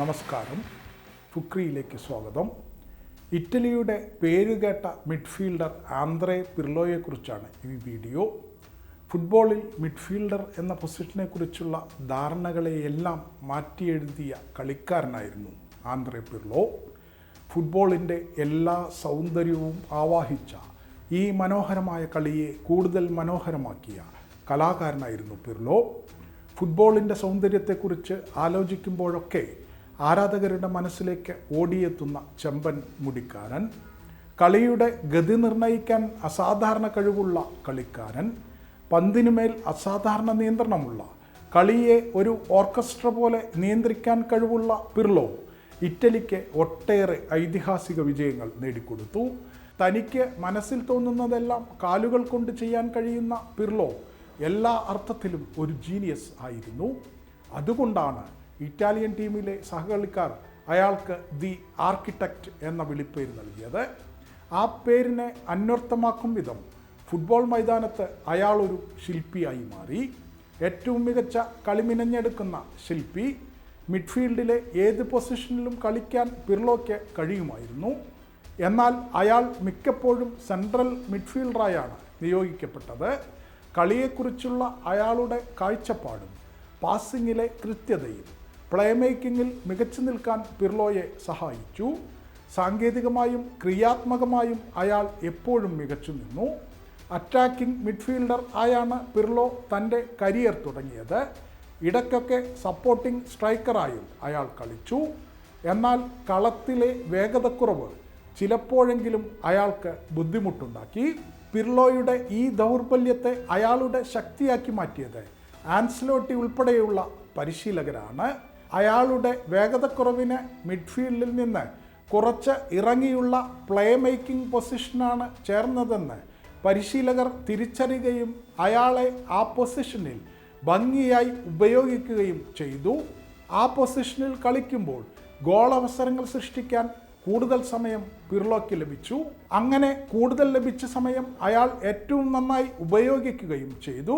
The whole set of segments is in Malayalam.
നമസ്കാരം. ഫുക്രിയിലേക്ക് സ്വാഗതം. ഇറ്റലിയുടെ പേരുകേട്ട മിഡ്ഫീൽഡർ ആന്ത്രേ പിർലോയെക്കുറിച്ചാണ് ഈ വീഡിയോ. ഫുട്ബോളിൽ മിഡ്ഫീൽഡർ എന്ന പൊസിഷനെക്കുറിച്ചുള്ള ധാരണകളെയെല്ലാം മാറ്റിയെഴുതിയ കളിക്കാരനായിരുന്നു ആന്ത്രേ പിർലോ. ഫുട്ബോളിന്റെ എല്ലാ സൗന്ദര്യവും ആവാഹിച്ച ഈ മനോഹരമായ കളിയെ കൂടുതൽ മനോഹരമാക്കിയ കലാകാരനായിരുന്നു പിർലോ. ഫുട്ബോളിന്റെ സൗന്ദര്യത്തെക്കുറിച്ച് ആലോചിക്കുമ്പോഴൊക്കെ ആരാധകരുടെ മനസ്സിലേക്ക് ഓടിയെത്തുന്ന ചെമ്പൻ മുടിക്കാരൻ കളിയുടെ ഗതി നിർണയിക്കാൻ അസാധാരണ കഴിവുള്ള കളിക്കാരൻ പന്തിനുമേൽ അസാധാരണ നിയന്ത്രണമുള്ള കളിയെ ഒരു ഓർക്കസ്ട്ര പോലെ നിയന്ത്രിക്കാൻ കഴിവുള്ള പിർലോ ഇറ്റലിക്ക് ഒട്ടേറെ ഐതിഹാസിക വിജയങ്ങൾ നേടിക്കൊടുത്തു. തനിക്ക് മനസ്സിൽ തോന്നുന്നതെല്ലാം കാലുകൾ കൊണ്ട് ചെയ്യാൻ കഴിയുന്ന പിർലോ എല്ലാ അർത്ഥത്തിലും ഒരു ജീനിയസ് ആയിരുന്നു. അതുകൊണ്ടാണ് ഇറ്റാലിയൻ ടീമിലെ സഹകളിക്കാർ അയാൾക്ക് ദി ആർക്കിടെക്റ്റ് എന്ന വിളിപ്പേര് നൽകിയത്. ആ പേരിനെ അന്വർത്ഥമാക്കും വിധം ഫുട്ബോൾ മൈതാനത്ത് അയാളൊരു ശില്പിയായി മാറി. ഏറ്റവും മികച്ച കളിമിനഞ്ഞെടുക്കുന്ന ശില്പി മിഡ്ഫീൽഡിലെ ഏത് പൊസിഷനിലും കളിക്കാൻ പിർലോയ്ക്ക് കഴിയുമായിരുന്നു. എന്നാൽ അയാൾ മിക്കപ്പോഴും സെൻട്രൽ മിഡ്ഫീൽഡറായാണ് നിയോഗിക്കപ്പെട്ടത്. കളിയെക്കുറിച്ചുള്ള അയാളുടെ കാഴ്ചപ്പാടും പാസിങ്ങിലെ കൃത്യതയും പ്ലേ മേക്കിങ്ങിൽ മികച്ചു നിൽക്കാൻ പിർലോയെ സഹായിച്ചു. സാങ്കേതികമായും ക്രിയാത്മകമായും അയാൾ എപ്പോഴും മികച്ചു നിന്നു. അറ്റാക്കിംഗ് മിഡ്ഫീൽഡർ ആയാണ് പിർലോ തന്റെ കരിയർ തുടങ്ങിയത്. ഇടയ്ക്കൊക്കെ സപ്പോർട്ടിംഗ് സ്ട്രൈക്കറായും അയാൾ കളിച്ചു. എന്നാൽ കളത്തിലെ വേഗതക്കുറവ് ചിലപ്പോഴെങ്കിലും അയാൾക്ക് ബുദ്ധിമുട്ടുണ്ടാക്കി. പിർലോയുടെ ഈ ദൗർബല്യത്തെ അയാളുടെ ശക്തിയാക്കി മാറ്റിയത് ആൻസ്ലോട്ടി ഉൾപ്പെടെയുള്ള പരിശീലകരാണ്. അയാളുടെ വേഗതക്കുറവിന് മിഡ്ഫീൽഡിൽ നിന്ന് കുറച്ച് ഇറങ്ങിയുള്ള പ്ലേ മേക്കിംഗ് പൊസിഷനാണ് ചേർന്നതെന്ന് പരിശീലകർ തിരിച്ചറിയുകയും അയാളെ ആ പൊസിഷനിൽ ഭംഗിയായി ഉപയോഗിക്കുകയും ചെയ്തു. ആ പൊസിഷനിൽ കളിക്കുമ്പോൾ ഗോൾ അവസരങ്ങൾ സൃഷ്ടിക്കാൻ കൂടുതൽ സമയം പിർലോക്ക് ലഭിച്ചു. അങ്ങനെ കൂടുതൽ ലഭിച്ച സമയം അയാൾ ഏറ്റവും നന്നായി ഉപയോഗിക്കുകയും ചെയ്തു.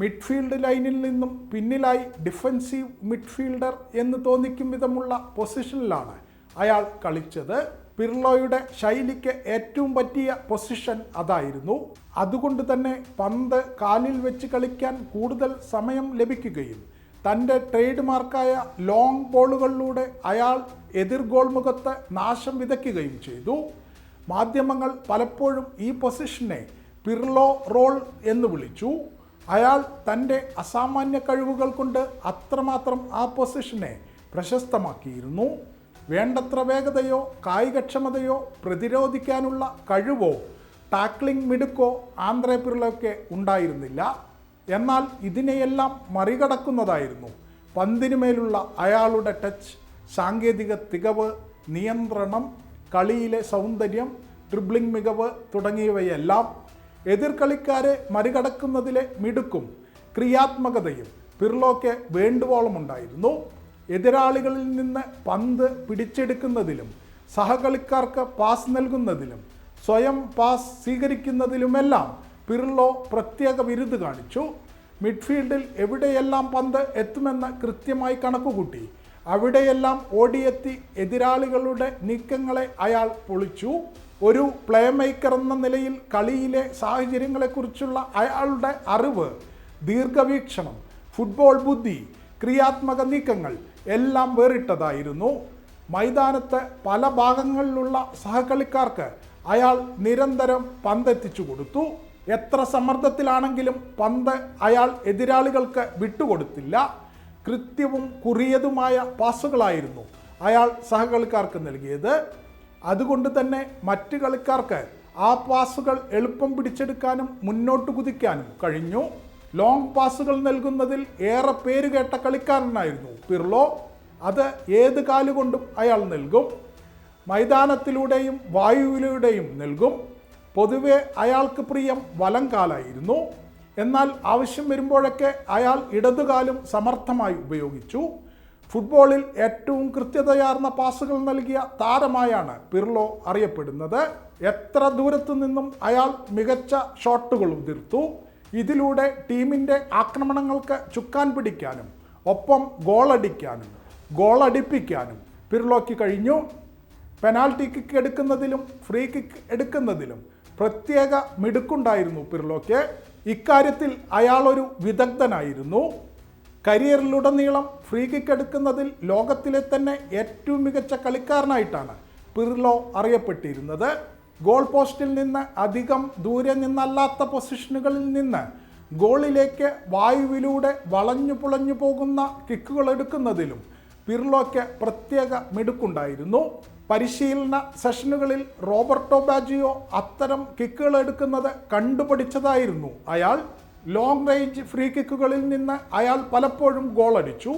മിഡ്ഫീൽഡ് ലൈനിൽ നിന്നും പിന്നിലായി ഡിഫൻസീവ് മിഡ്ഫീൽഡർ എന്ന് തോന്നിക്കും വിധമുള്ള പൊസിഷനിലാണ് അയാൾ കളിച്ചത്. പിർലോയുടെ ശൈലിക്ക് ഏറ്റവും പറ്റിയ പൊസിഷൻ അതായിരുന്നു. അതുകൊണ്ട് തന്നെ പന്ത് കാലിൽ വെച്ച് കളിക്കാൻ കൂടുതൽ സമയം ലഭിക്കുകയും തന്റെ ട്രേഡ് മാർക്കായ ലോങ് ബോളുകളിലൂടെ അയാൾ എതിർ ഗോൾ മുഖത്ത് നാശം വിതയ്ക്കുകയും ചെയ്തു. മാധ്യമങ്ങൾ പലപ്പോഴും ഈ പൊസിഷനെ പിർലോ റോൾ എന്ന് വിളിച്ചു. അയാൾ തന്റെ അസാമാന്യ കഴിവുകൾ കൊണ്ട് അത്രമാത്രം ആ പൊസിഷനെ പ്രശസ്തമാക്കിയിരുന്നു. വേണ്ടത്ര വേഗതയോ കായികക്ഷമതയോ പ്രതിരോധിക്കാനുള്ള കഴിവോ ടാക്ലിംഗ് മിടുക്കോ ആന്ധ്രേ ഉണ്ടായിരുന്നില്ല. എന്നാൽ ഇതിനെയെല്ലാം മറികടക്കുന്നതായിരുന്നു. പന്തിനുമേലുള്ള അയാളുടെ ടച്ച് സാങ്കേതിക തികവ് നിയന്ത്രണം കളിയിലെ സൗന്ദര്യം ഡ്രിബ്ലിംഗ് മികവ് തുടങ്ങിയവയെല്ലാം എതിർ കളിക്കാരെ മറികടക്കുന്നതിലെ മിടുക്കും ക്രിയാത്മകതയും പിർലോക്ക് വേണ്ടുവോളം ഉണ്ടായിരുന്നു എതിരാളികളിൽ നിന്ന് പന്ത് പിടിച്ചെടുക്കുന്നതിലും സഹകളിക്കാർക്ക് പാസ് നൽകുന്നതിലും സ്വയം പാസ് സ്വീകരിക്കുന്നതിലുമെല്ലാം പിർലോ പ്രത്യേക വിരുദ് കാണിച്ചു. മിഡ്ഫീൽഡിൽ എവിടെയെല്ലാം പന്ത് എത്തുമെന്ന് കൃത്യമായി കണക്കുകൂട്ടി. അവിടെയെല്ലാം ഓടിയെത്തി എതിരാളികളുടെ നീക്കങ്ങളെ അയാൾ പൊളിച്ചു. ഒരു പ്ലേ മേക്കർ എന്ന നിലയിൽ കളിയിലെ സാഹചര്യങ്ങളെക്കുറിച്ചുള്ള അയാളുടെ അറിവ് ദീർഘവീക്ഷണം ഫുട്ബോൾ ബുദ്ധി ക്രിയാത്മക നീക്കങ്ങൾ എല്ലാം വേറിട്ടതായിരുന്നു. മൈതാനത്ത് പല ഭാഗങ്ങളിലുള്ള സഹകളിക്കാർക്ക് അയാൾ നിരന്തരം പന്തെത്തിച്ചു കൊടുത്തു. എത്ര സമ്മർദ്ദത്തിലാണെങ്കിലും പന്ത് അയാൾ എതിരാളികൾക്ക് വിട്ടുകൊടുത്തില്ല. കൃത്യവും കുറിയതുമായ പാസുകളായിരുന്നു അയാൾ സഹകളിക്കാർക്ക് നൽകിയത്. അതുകൊണ്ട് തന്നെ മറ്റ് കളിക്കാർക്ക് ആ പാസുകൾ എളുപ്പം പിടിച്ചെടുക്കാനും മുന്നോട്ട് കുതിക്കാനും കഴിഞ്ഞു. ലോങ് പാസുകൾ നൽകുന്നതിൽ ഏറെ പേര് കേട്ട കളിക്കാരനായിരുന്നു പിർലോ അത് ഏത് കാലുകൊണ്ടും അയാൾ നൽകും. മൈതാനത്തിലൂടെയും വായുവിലൂടെയും നൽകും. പൊതുവെ അയാൾക്ക് പ്രിയം വലം കാലായിരുന്നു. എന്നാൽ ആവശ്യം വരുമ്പോഴൊക്കെ അയാൾ ഇടതുകാലും സമർത്ഥമായി ഉപയോഗിച്ചു. ഫുട്ബോളിൽ ഏറ്റവും കൃത്യതയാർന്ന പാസുകൾ നൽകിയ താരമായാണ് പിർലോ അറിയപ്പെടുന്നത്. എത്ര ദൂരത്തു നിന്നും അയാൾ മികച്ച ഷോട്ടുകൾ ഉതിർത്തു ഇതിലൂടെ ടീമിന്റെ ആക്രമണങ്ങൾക്ക് ചുക്കാൻ പിടിക്കാനും ഒപ്പം ഗോളടിക്കാനും ഗോളടിപ്പിക്കാനും പിർലോയ്ക്ക് കഴിഞ്ഞു. പെനാൽറ്റി കിക്ക് എടുക്കുന്നതിലും ഫ്രീ കിക്ക് എടുക്കുന്നതിലും പ്രത്യേക മിടുക്കുണ്ടായിരുന്നു പിർലോയ്ക്ക് ഇക്കാര്യത്തിൽ അയാളൊരു വിദഗ്ധനായിരുന്നു. കരിയറിലുടനീളം ഫ്രീ കിക്ക് എടുക്കുന്നതിൽ ലോകത്തിലെ തന്നെ ഏറ്റവും മികച്ച കളിക്കാരനായിട്ടാണ് പിർലോ അറിയപ്പെട്ടിരുന്നത്. ഗോൾ പോസ്റ്റിൽ നിന്ന് അധികം ദൂരെ നിന്നല്ലാത്ത പൊസിഷനുകളിൽ നിന്ന് ഗോളിലേക്ക് വായുവിലൂടെ വളഞ്ഞു പുളഞ്ഞു പോകുന്ന കിക്കുകൾ എടുക്കുന്നതിലും പിർലോയ്ക്ക് പ്രത്യേക മിടുക്കുണ്ടായിരുന്നു. പരിശീലന സെഷനുകളിൽ റോബർട്ടോ ബാജിയോ അത്തരം കിക്കുകൾ എടുക്കുന്നത് കണ്ടുപഠിച്ചതായിരുന്നു അയാൾ. ലോങ് റേഞ്ച് ഫ്രീ കിക്കുകളിൽ നിന്ന് അയാൾ പലപ്പോഴും ഗോളടിച്ചു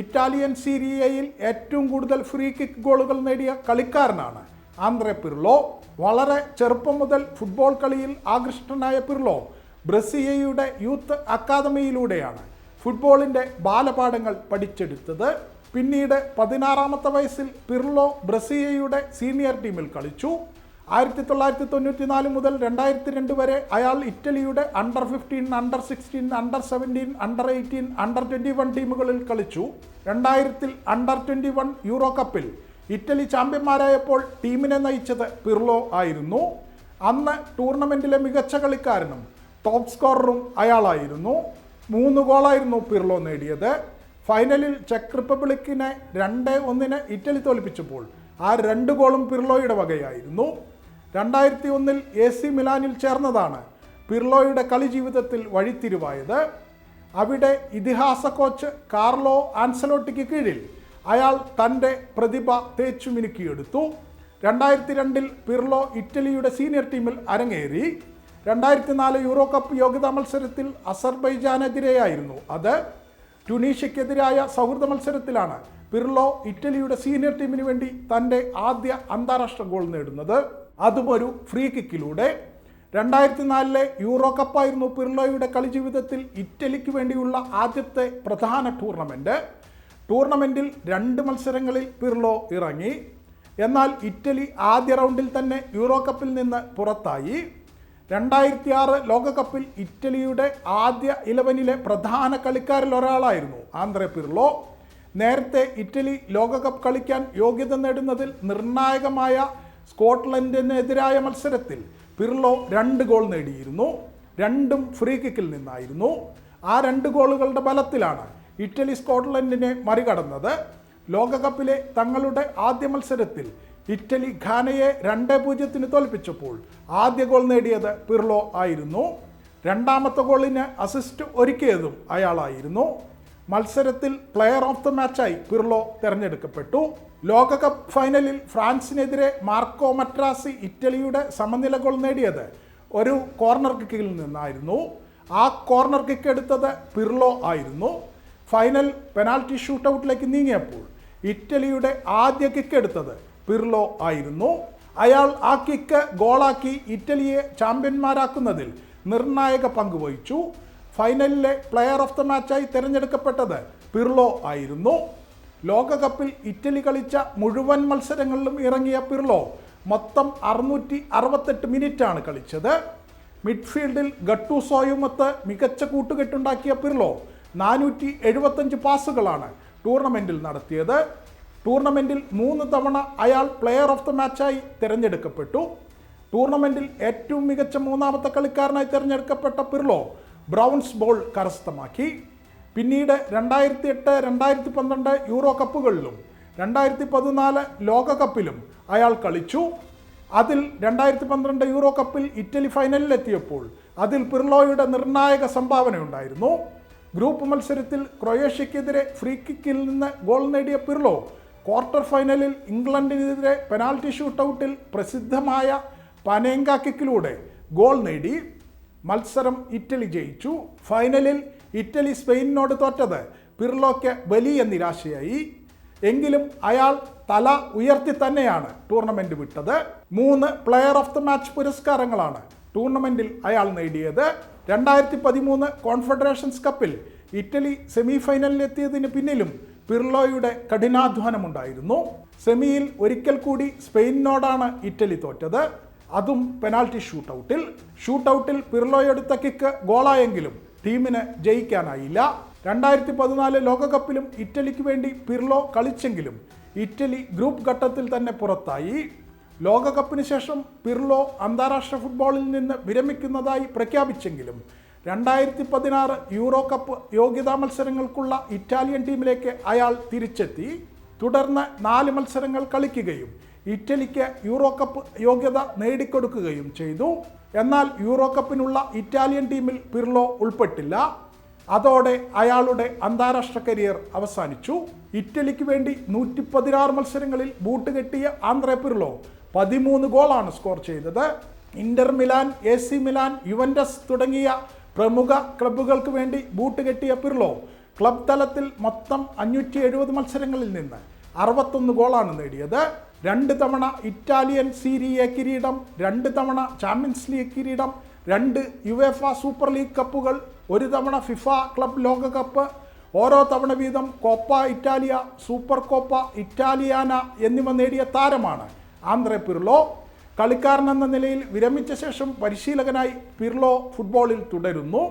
ഇറ്റാലിയൻ സീരിയയിൽ ഏറ്റവും കൂടുതൽ ഫ്രീ കിക്ക് ഗോളുകൾ നേടിയ കളിക്കാരനാണ് ആന്ധ്രെ പിർലോ. വളരെ ചെറുപ്പം മുതൽ ഫുട്ബോൾ കളിയിൽ ആകൃഷ്ടനായ പിർലോ ബ്രസീലിയയുടെ യൂത്ത് അക്കാദമിയിലൂടെയാണ് ഫുട്ബോളിന്റെ ബാലപാഠങ്ങൾ പഠിച്ചെടുത്തത്. പിന്നീട് പതിനാറാമത്തെ വയസ്സിൽ പിർലോ ബ്രസീലിയയുടെ സീനിയർ ടീമിൽ കളിച്ചു. ആയിരത്തി തൊള്ളായിരത്തി തൊണ്ണൂറ്റി നാല് മുതൽ രണ്ടായിരത്തി രണ്ട് വരെ അയാൾ ഇറ്റലിയുടെ under fifteen under sixteen under seventeen under eighteen under twenty one ടീമുകളിൽ കളിച്ചു. രണ്ടായിരത്തിൽ അണ്ടർ ട്വന്റി വൺ യൂറോ കപ്പിൽ ഇറ്റലി ചാമ്പ്യന്മാരായപ്പോൾ ടീമിനെ നയിച്ചത് പിർലോ ആയിരുന്നു. അന്ന് ടൂർണമെന്റിലെ മികച്ച കളിക്കാരനും ടോപ്പ് സ്കോററും അയാളായിരുന്നു. മൂന്ന് ഗോളായിരുന്നു പിർലോ നേടിയത്. ഫൈനലിൽ ചെക്ക് റിപ്പബ്ലിക്കിനെ രണ്ട് ഒന്നിന് ഇറ്റലി തോൽപ്പിച്ചപ്പോൾ ആ രണ്ട് ഗോളും പിർലോയുടെ വകയായിരുന്നു. രണ്ടായിരത്തി ഒന്നിൽ എ സി മിലാനിൽ ചേർന്നതാണ് പിർലോയുടെ കളി ജീവിതത്തിൽ വഴിത്തിരിവായത്. അവിടെ ഇതിഹാസ കോച്ച് കാർലോ ആൻസലോട്ടിക്ക് കീഴിൽ അയാൾ തന്റെ പ്രതിഭ തേച്ചു മിനുക്കിയെടുത്തു. രണ്ടായിരത്തി രണ്ടിൽ പിർലോ ഇറ്റലിയുടെ സീനിയർ ടീമിൽ അരങ്ങേറി. രണ്ടായിരത്തി നാല് യൂറോ കപ്പ് യോഗ്യതാ മത്സരത്തിൽ അസർബൈജാനെതിരെയായിരുന്നു അത്. ട്യൂണീഷ്യക്കെതിരായ സൗഹൃദ മത്സരത്തിലാണ് പിർലോ ഇറ്റലിയുടെ സീനിയർ ടീമിന് വേണ്ടി തന്റെ ആദ്യ അന്താരാഷ്ട്ര ഗോൾ നേടുന്നത്. അതും ഒരു ഫ്രീ കിക്കിലൂടെ രണ്ടായിരത്തി നാലിലെ യൂറോ കപ്പായിരുന്നു പിർലോയുടെ കളി ജീവിതത്തിൽ ഇറ്റലിക്ക് വേണ്ടിയുള്ള ആദ്യത്തെ പ്രധാന ടൂർണമെന്റ് ടൂർണമെന്റിൽ രണ്ട് മത്സരങ്ങളിൽ പിർലോ ഇറങ്ങി. എന്നാൽ ഇറ്റലി ആദ്യ റൗണ്ടിൽ തന്നെ യൂറോ കപ്പിൽ നിന്ന് പുറത്തായി. രണ്ടായിരത്തി ആറ് ലോകകപ്പിൽ ഇറ്റലിയുടെ ആദ്യ ഇലവനിലെ പ്രധാന കളിക്കാരിൽ ഒരാളായിരുന്നു ആന്ധ്രെ പിർലോ നേരത്തെ ഇറ്റലി ലോകകപ്പ് കളിക്കാൻ യോഗ്യത നേടുന്നതിൽ നിർണായകമായ സ്കോട്ട്ലൻഡിനെതിരായ മത്സരത്തിൽ പിർലോ രണ്ട് ഗോൾ നേടിയിരുന്നു. രണ്ടും ഫ്രീ കിക്കിൽ നിന്നായിരുന്നു. ആ രണ്ട് ഗോളുകളുടെ ബലത്തിലാണ് ഇറ്റലി സ്കോട്ട്ലൻഡിനെ മറികടന്നത്. ലോകകപ്പിലെ തങ്ങളുടെ ആദ്യ മത്സരത്തിൽ ഇറ്റലി ഘാനയെ രണ്ട് പൂജ്യത്തിന് തോൽപ്പിച്ചപ്പോൾ ആദ്യ ഗോൾ നേടിയത് പിർലോ ആയിരുന്നു. രണ്ടാമത്തെ ഗോളിന് അസിസ്റ്റ് ഒരുക്കിയതും അയാളായിരുന്നു. മത്സരത്തിൽ പ്ലെയർ ഓഫ് ദ മാച്ചായി പിർലോ തിരഞ്ഞെടുക്കപ്പെട്ടു. ലോകകപ്പ് ഫൈനലിൽ ഫ്രാൻസിനെതിരെ മാർക്കോ മട്രാസി ഇറ്റലിയുടെ സമനില ഗോൾ നേടിയത് ഒരു കോർണർ കിക്കിൽ നിന്നായിരുന്നു. ആ കോർണർ കിക്ക് എടുത്തത് പിർലോ ആയിരുന്നു. ഫൈനൽ പെനാൽറ്റി ഷൂട്ടൗട്ടിലേക്ക് നീങ്ങിയപ്പോൾ ഇറ്റലിയുടെ ആദ്യ കിക്ക് എടുത്തത് പിർലോ ആയിരുന്നു. അയാൾ ആ കിക്ക് ഗോളാക്കി ഇറ്റലിയെ ചാമ്പ്യന്മാരാക്കുന്നതിൽ നിർണായക പങ്ക് വഹിച്ചു. ഫൈനലിലെ പ്ലെയർ ഓഫ് ദ മാച്ചായി തിരഞ്ഞെടുക്കപ്പെട്ടത് പിർലോ ആയിരുന്നു. ലോകകപ്പിൽ ഇറ്റലി കളിച്ച മുഴുവൻ മത്സരങ്ങളിലും ഇറങ്ങിയ പിർലോ മൊത്തം അറുന്നൂറ്റി അറുപത്തെട്ട് മിനിറ്റാണ് കളിച്ചത്. മിഡ്ഫീൽഡിൽ ഗട്ടൂസോയുമൊത്ത് മികച്ച കൂട്ടുകെട്ടുണ്ടാക്കിയ പിർലോ നാനൂറ്റി എഴുപത്തഞ്ച് പാസുകളാണ് ടൂർണമെന്റിൽ നടത്തിയത്. ടൂർണമെന്റിൽ മൂന്ന് തവണ അയാൾ പ്ലെയർ ഓഫ് ദ മാച്ചായി തിരഞ്ഞെടുക്കപ്പെട്ടു. ടൂർണമെന്റിൽ ഏറ്റവും മികച്ച മൂന്നാമത്തെ കളിക്കാരനായി തിരഞ്ഞെടുക്കപ്പെട്ട പിർലോ ബ്രൗൺസ് ബോൾ കരസ്ഥമാക്കി. പിന്നീട് രണ്ടായിരത്തി എട്ട് രണ്ടായിരത്തി പന്ത്രണ്ട് യൂറോ കപ്പുകളിലും രണ്ടായിരത്തി പതിനാല് ലോകകപ്പിലും അയാൾ കളിച്ചു. അതിൽ രണ്ടായിരത്തി പന്ത്രണ്ട് യൂറോ കപ്പിൽ ഇറ്റലി ഫൈനലിലെത്തിയപ്പോൾ അതിൽ പിർലോയുടെ നിർണായക സംഭാവനയുണ്ടായിരുന്നു. ഗ്രൂപ്പ് മത്സരത്തിൽ ക്രൊയേഷ്യക്കെതിരെ ഫ്രീ കിക്കിൽ നിന്ന് ഗോൾ നേടിയ പിർലോ ക്വാർട്ടർ ഫൈനലിൽ ഇംഗ്ലണ്ടിനെതിരെ പെനാൽറ്റി ഷൂട്ടൗട്ടിൽ പ്രസിദ്ധമായ പനേങ്ക കിക്കിലൂടെ ഗോൾ നേടി. മത്സരം ഇറ്റലി ജയിച്ചു. ഫൈനലിൽ ഇറ്റലി സ്പെയിനിനോട് തോറ്റത് പിർലോയ്ക്ക് വലിയ നിരാശയായി. എങ്കിലും അയാൾ തല ഉയർത്തി തന്നെയാണ് ടൂർണമെന്റ് വിട്ടത്. മൂന്ന് പ്ലെയർ ഓഫ് ദി മാച്ച് പുരസ്കാരങ്ങളാണ് ടൂർണമെന്റിൽ അയാൾ നേടിയത്. രണ്ടായിരത്തി പതിമൂന്ന് കോൺഫെഡറേഷൻസ് കപ്പിൽ ഇറ്റലി സെമി ഫൈനലിലെത്തിയതിന് പിന്നിലും പിർലോയുടെ കഠിനാധ്വാനമുണ്ടായിരുന്നു. സെമിയിൽ ഒരിക്കൽ കൂടി സ്പെയിനിനോടാണ് ഇറ്റലി തോറ്റത്. അതും പെനാൽറ്റി ഷൂട്ടൗട്ടിൽ ഷൂട്ടൗട്ടിൽ പിർലോ എടുത്ത കിക്ക് ഗോളായെങ്കിലും ടീമിന് ജയിക്കാനായില്ല. രണ്ടായിരത്തി പതിനാല് ലോകകപ്പിലും ഇറ്റലിക്ക് വേണ്ടി പിർലോ കളിച്ചെങ്കിലും ഇറ്റലി ഗ്രൂപ്പ് ഘട്ടത്തിൽ തന്നെ പുറത്തായി. ലോകകപ്പിന് ശേഷം പിർലോ അന്താരാഷ്ട്ര ഫുട്ബോളിൽ നിന്ന് വിരമിക്കുന്നതായി പ്രഖ്യാപിച്ചെങ്കിലും രണ്ടായിരത്തി പതിനാറ് യൂറോ കപ്പ് യോഗ്യതാ മത്സരങ്ങൾക്കുള്ള ഇറ്റാലിയൻ ടീമിലേക്ക് അയാൾ തിരിച്ചെത്തി. തുടർന്ന് നാല് മത്സരങ്ങൾ കളിക്കുകയും ഇറ്റലിക്ക് യൂറോ കപ്പ് യോഗ്യത നേടിക്കൊടുക്കുകയും ചെയ്തു. എന്നാൽ യൂറോ കപ്പിനുള്ള ഇറ്റാലിയൻ ടീമിൽ പിർലോ ഉൾപ്പെട്ടില്ല. അതോടെ അയാളുടെ അന്താരാഷ്ട്ര കരിയർ അവസാനിച്ചു. ഇറ്റലിക്ക് വേണ്ടി നൂറ്റി പതിനാറ് മത്സരങ്ങളിൽ ബൂട്ട് കെട്ടിയ ആന്ധ്ര പിർലോ പതിമൂന്ന് ഗോളാണ് സ്കോർ ചെയ്തത്. Inter Milan A C Milan Juventus തുടങ്ങിയ പ്രമുഖ ക്ലബ്ബുകൾക്ക് വേണ്ടി ബൂട്ട് കെട്ടിയ പിർലോ ക്ലബ് തലത്തിൽ മൊത്തം അഞ്ഞൂറ്റി എഴുപത് മത്സരങ്ങളിൽ നിന്ന് അറുപത്തൊന്ന് ഗോളാണ് നേടിയത്. രണ്ട് തവണ ഇറ്റാലിയൻ സീരിയ കിരീടം രണ്ട് തവണ ചാമ്പ്യൻസ് ലീഗ് കിരീടം രണ്ട് യുവേഫ സൂപ്പർ ലീഗ് കപ്പുകൾ ഒരു തവണ ഫിഫ ക്ലബ് ലോകകപ്പ് ഓരോ തവണ വീതം Coppa Italia super Coppa Italiana എന്നിവ നേടിയ താരമാണ് ആന്ധ്ര പിർലോ കളിക്കാരൻ എന്ന നിലയിൽ വിരമിച്ച ശേഷം പരിശീലകനായി പിർലോ ഫുട്ബോളിൽ തുടരുന്നു.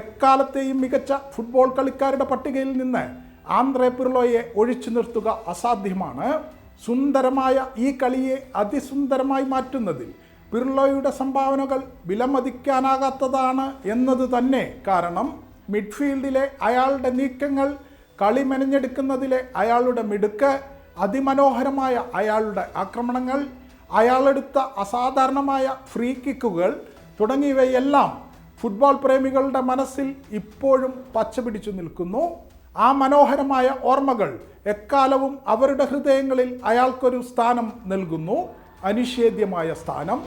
എക്കാലത്തെയും മികച്ച ഫുട്ബോൾ കളിക്കാരുടെ പട്ടികയിൽ നിന്ന് ആന്ധ്ര പിർലോയെ ഒഴിച്ചു നിർത്തുക അസാധ്യമാണ്. സുന്ദരമായ ഈ കളിയെ അതിസുന്ദരമായി മാറ്റുന്നതിൽ പിർലോയുടെ സംഭാവനകൾ വിലമതിക്കാനാകാത്തതാണ് എന്നത് തന്നെ കാരണം മിഡ്ഫീൽഡിലെ അയാളുടെ നീക്കങ്ങൾ കളി മെനഞ്ഞെടുക്കുന്നതിലെ അയാളുടെ മിടുക്ക് അതിമനോഹരമായ അയാളുടെ ആക്രമണങ്ങൾ അയാളെടുത്ത അസാധാരണമായ ഫ്രീ കിക്കുകൾ തുടങ്ങിയവയെല്ലാം ഫുട്ബോൾ പ്രേമികളുടെ മനസ്സിൽ ഇപ്പോഴും പച്ചപിടിച്ചു നിൽക്കുന്നു. ആ മനോഹരമായ ഓർമ്മകൾ എക്കാലവും അവരുടെ ഹൃദയങ്ങളിൽ അയാൾക്കൊരു സ്ഥാനം നൽകുന്നു. അനിഷേധ്യമായ സ്ഥാനം.